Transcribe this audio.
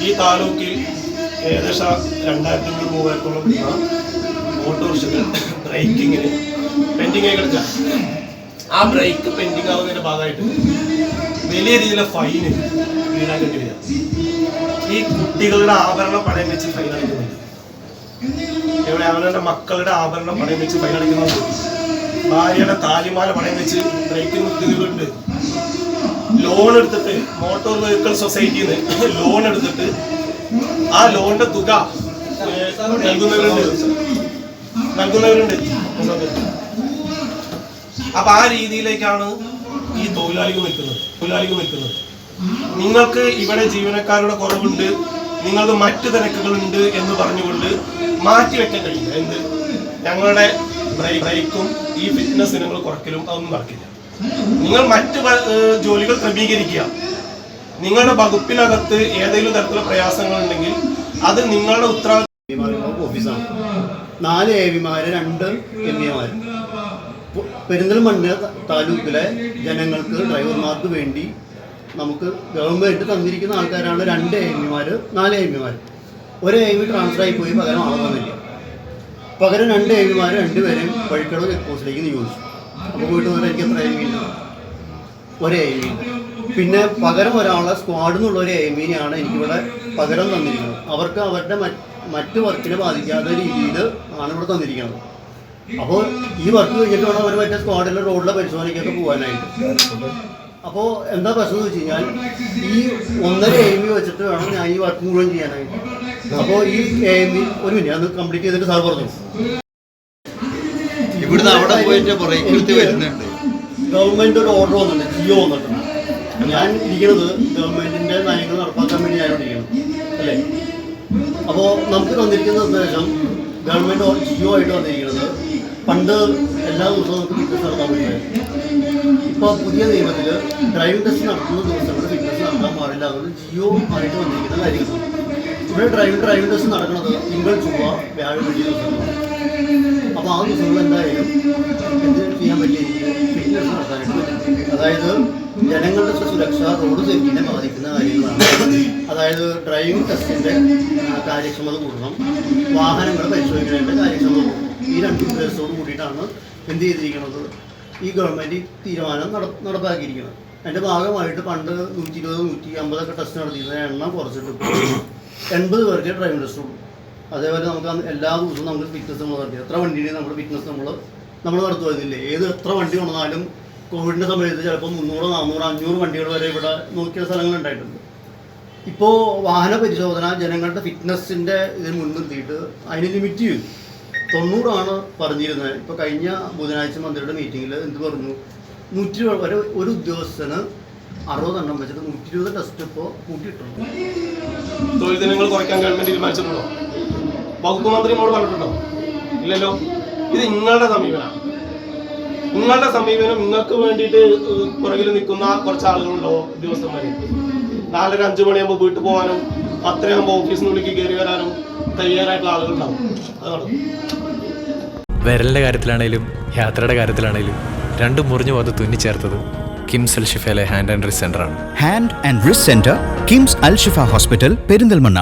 ഈ താലൂക്കിൽ ഏകദേശം രണ്ടായിരത്തി അഞ്ഞൂറ് മൂവായിരത്തോളം വരുന്ന ഓട്ടോറിക്ഷകൾ ബ്രേക്കിങ്ങിന് പെൻഡിങ് ആയി കിടച്ച ആ ബ്രേക്ക് പെൻഡിങ് ആവുന്നതിന്റെ ഭാഗമായിട്ട് വലിയ രീതിയിലെ ഫൈന് ഈടാക്കേണ്ടി വരിക. ഈ കുട്ടികളുടെ ആഭരണ പണയം വെച്ച് ഫൈൻ അടയ്ക്കുന്നുണ്ട് ഇവിടെ അവരുടെ മക്കളുടെ ആഭരണം പണയം വെച്ച് ഫൈൻ അടയ്ക്കുന്നുണ്ട് ഭാര്യയുടെ താലിമാല പണയം വെച്ച് ബ്രേക്കിംഗ് ഉദ്യോഗികളുണ്ട് ലോൺ എടുത്തിട്ട് മോട്ടോർ വെഹിക്കിൾ സൊസൈറ്റിയിൽ നിന്ന് ലോൺ എടുത്തിട്ട് ആ ലോണിന്റെ തുക നൽകുന്നവരുണ്ട്. നൽകുന്നവരുണ്ട്. അപ്പൊ ആ രീതിയിലേക്കാണ് ഈ തൊഴിലാളികൾ നിൽക്കുന്നത്. തൊഴിലാളികൾ നിൽക്കുന്നത്. നിങ്ങൾക്ക് ഇവിടെ ജീവനക്കാരുടെ കുറവുണ്ട്. നിങ്ങൾക്ക് മറ്റു തിരക്കുകളുണ്ട് എന്ന് പറഞ്ഞുകൊണ്ട് മാറ്റി വെക്കാൻ കഴിയില്ല. എന്ത്? ഞങ്ങളുടെ ബ്രേക്കും ഈ ഫിറ്റ്നസ് ഇനങ്ങൾ കുറയ്ക്കലും അതൊന്നും നടക്കില്ല. നിങ്ങൾ മറ്റ് ജോലികൾ ക്രമീകരിക്കുക. നിങ്ങളുടെ വകുപ്പിനകത്ത് ഏതെങ്കിലും തരത്തിലുള്ള പ്രയാസങ്ങൾ ഉണ്ടെങ്കിൽ അത് നിങ്ങളുടെ ഉത്തരവാദിത്വം ഓഫീസാണ്. നാല് എ വിമാര് രണ്ട് എം എമാര് പെരിന്തൽമണ്ണ താലൂക്കിലെ ജനങ്ങൾക്ക് ഡ്രൈവർമാർക്ക് വേണ്ടി നമുക്ക് ഗവൺമെന്റ് തന്നിരിക്കുന്ന ആൾക്കാരാണ് രണ്ട് എ വിമാര് നാല് എ വിമാര് ഒരു എ വി ട്രാൻസ്ഫർ ആയി പോയി പകരം ആളെ പകരം രണ്ട് എമ്മിമാർ രണ്ടുപേരെയും വഴിക്കടവ് ചെക്ക് പോസ്റ്റിലേക്ക് നിയോഗിച്ചു അപ്പോൾ പോയിട്ട് വന്നിട്ട് എനിക്ക് എത്ര എ ഒരേ എ പിന്നെ പകരം ഒരാളെ സ്ക്വാഡിൽ നിന്നുള്ള ഒരു എമ്മിനെയാണ് എനിക്കിവിടെ പകരം തന്നിരിക്കുന്നത്. അവർക്ക് അവരുടെ മറ്റ് വർക്കിനെ ബാധിക്കാത്ത രീതിയിൽ ആണ് ഇവിടെ തന്നിരിക്കുന്നത്. അപ്പോൾ ഈ വർക്ക് കഴിഞ്ഞിട്ട് വേണം അവർ മറ്റേ സ്ക്വാഡിലെ റോഡിലെ പരിശോധനയ്ക്കൊക്കെ പോകാനായിട്ട്. അപ്പോൾ എന്താ പ്രശ്നം എന്ന് വെച്ച് കഴിഞ്ഞാൽ ഈ ഒന്നര എ വെച്ചിട്ട് വേണം ഞാൻ ഈ വർക്ക് മുഴുവൻ ചെയ്യാനായിട്ട്. അപ്പോൾ ഈ ഒരു മിനിറ്റ് അത് കംപ്ലീറ്റ് ചെയ്തിട്ട് സാർ പറഞ്ഞു. ഇവിടുന്ന് അവിടെ പോയിട്ട് ബ്രേക്ക് എടുത്ത് വരുന്നുണ്ട്. ഗവൺമെന്റ് ഒരു ഓർഡർ വന്നിട്ടുണ്ട് ജിയോ വന്നിട്ടുണ്ട്. ഞാൻ ഇരിക്കുന്നത് ഗവൺമെന്റിന്റെ നയങ്ങൾ നടപ്പാക്കാൻ വേണ്ടി ഞാൻ ഇരിക്കണം അല്ലേ? അപ്പോൾ നമുക്ക് വന്നിരിക്കുന്ന നിർദ്ദേശം ഗവൺമെന്റ് ജിയോ ആയിട്ട് വന്നിരിക്കുന്നത് പണ്ട് എല്ലാ ദിവസവും നമുക്ക് ഫിറ്റ്നസ് നടത്താൻ പറ്റുമായിരുന്നു ഇപ്പോൾ പുതിയ നിയമത്തിൽ ഡ്രൈവിംഗ് ടെസ്റ്റ് നടത്തുന്ന ദിവസങ്ങളിൽ ഫിറ്റ്നസ് നടത്താൻ പാടില്ല. എന്നത് ജിയോ ആയിട്ട് വന്നിരിക്കുന്ന കാര്യങ്ങൾ. ഇവിടെ ഡ്രൈവിംഗ് ഡ്രൈവിംഗ് ടെസ്റ്റ് നടക്കുന്നത് തിങ്കൾ ചൊവ്വ വ്യാഴം വെള്ളി ദിവസങ്ങളാണ്. അപ്പോൾ ആ ദിവസങ്ങൾ എന്തായാലും എന്ത് ചെയ്യാൻ പറ്റിയ ഫിറ്റ്നസ് നടത്താനായിട്ട് പറ്റും. അതായത് ജനങ്ങളുടെ സുരക്ഷ റോഡ് സേഫ്റ്റിനെ ബാധിക്കുന്ന കാര്യങ്ങളാണ്. അതായത് ഡ്രൈവിംഗ് ടെസ്റ്റിന്റെ ആ, കാര്യക്ഷമത കൂടണം. വാഹനങ്ങൾ പരിശോധിക്കുന്നതിന്റെ കാര്യക്ഷമത കൂടണം. ഈ രണ്ട് ഉദ്ദേശത്തോട് കൂടിയിട്ടാണ് എന്ത് ചെയ്തിരിക്കുന്നത്? ഈ ഗവൺമെന്റ് ഈ തീരുമാനം നട നടപ്പാക്കിയിരിക്കുന്നത്. അതിന്റെ ഭാഗമായിട്ട് പണ്ട് നൂറ്റി ഇരുപത് നൂറ്റി അമ്പതൊക്കെ ടെസ്റ്റ് നടത്തിയിരുന്ന എണ്ണം കുറച്ചിട്ട്. എൺപത് പേർക്ക് ഡ്രൈവിംഗ് ടെസ്റ്റ് ഉള്ളൂ. അതേപോലെ നമുക്ക് എല്ലാ ദിവസവും നമുക്ക് ഫിറ്റ്നസ് നമ്മൾ നടത്തി. എത്ര വണ്ടിയുടെയും നമ്മുടെ ഫിറ്റ്നസ് നമ്മൾ നമ്മൾ നടത്തുമായിരുന്നില്ലേ ഏത് എത്ര വണ്ടി വന്നാലും കോവിഡിന്റെ സമയത്ത് ചിലപ്പോൾ മുന്നൂറ് നാന്നൂറ് അഞ്ഞൂറ് വണ്ടികൾ വരെ ഇവിടെ നോക്കിയ സ്ഥലങ്ങൾ ഉണ്ടായിട്ടുണ്ട്. ഇപ്പോൾ വാഹന പരിശോധന ജനങ്ങളുടെ ഫിറ്റ്നസിന്റെ ഇതിന് മുൻനിർത്തിയിട്ട് അതിന് ലിമിറ്റ് ചെയ്തു. തൊണ്ണൂറാണ് പറഞ്ഞിരുന്നത്. ഇപ്പോൾ കഴിഞ്ഞ ബുധനാഴ്ച മന്ത്രിയുടെ മീറ്റിങ്ങിൽ എന്ത് പറഞ്ഞു? നൂറ്റി ഒരു ഒരു ഉദ്യോഗസ്ഥന് അറുപതെണ്ണം വെച്ചിട്ട് നൂറ്റി ഇരുപത് ടെസ്റ്റ് ഇപ്പോൾ കൂട്ടിയിട്ടുണ്ട്. തൊഴിൽ ദിനങ്ങൾ കുറയ്ക്കാൻ ഗവൺമെന്റ് തീരുമാനിച്ചിട്ടുണ്ടോ? വകുപ്പ് മന്ത്രിയോട് പറഞ്ഞിട്ടുണ്ടോ? ഇല്ലല്ലോ. ഇത് നിങ്ങളുടെ സമീപനമാണ് നിങ്ങളുടെ സമീപനം നിങ്ങൾക്ക് വേണ്ടിയിട്ട് പുറകിൽ നിൽക്കുന്ന കുറച്ച് ആളുകളുണ്ടോ ഉദ്യോഗസ്ഥന്മാര്? നാലര അഞ്ചു മണിയാകുമ്പോൾ വീട്ടിൽ പോകാനും പത്തരയാകുമ്പോൾ ഓഫീസിനുള്ളിലേക്ക് കയറി വരാനും തയ്യാറായിട്ടുള്ള ആളുകളുണ്ടാവും. അതാണ്. വിരലിന്റെ കാര്യത്തിലാണേലും യാത്രയുടെ കാര്യത്തിലാണേലും രണ്ടും മുറിഞ്ഞു പോകാതെ തുന്നിച്ചേർത്തത് കിംസ് അൽ ഷിഫയിലെ hand and wrist സെന്ററാണ് hand and wrist centre KIMS Al Shifa hospital Perinthalmanna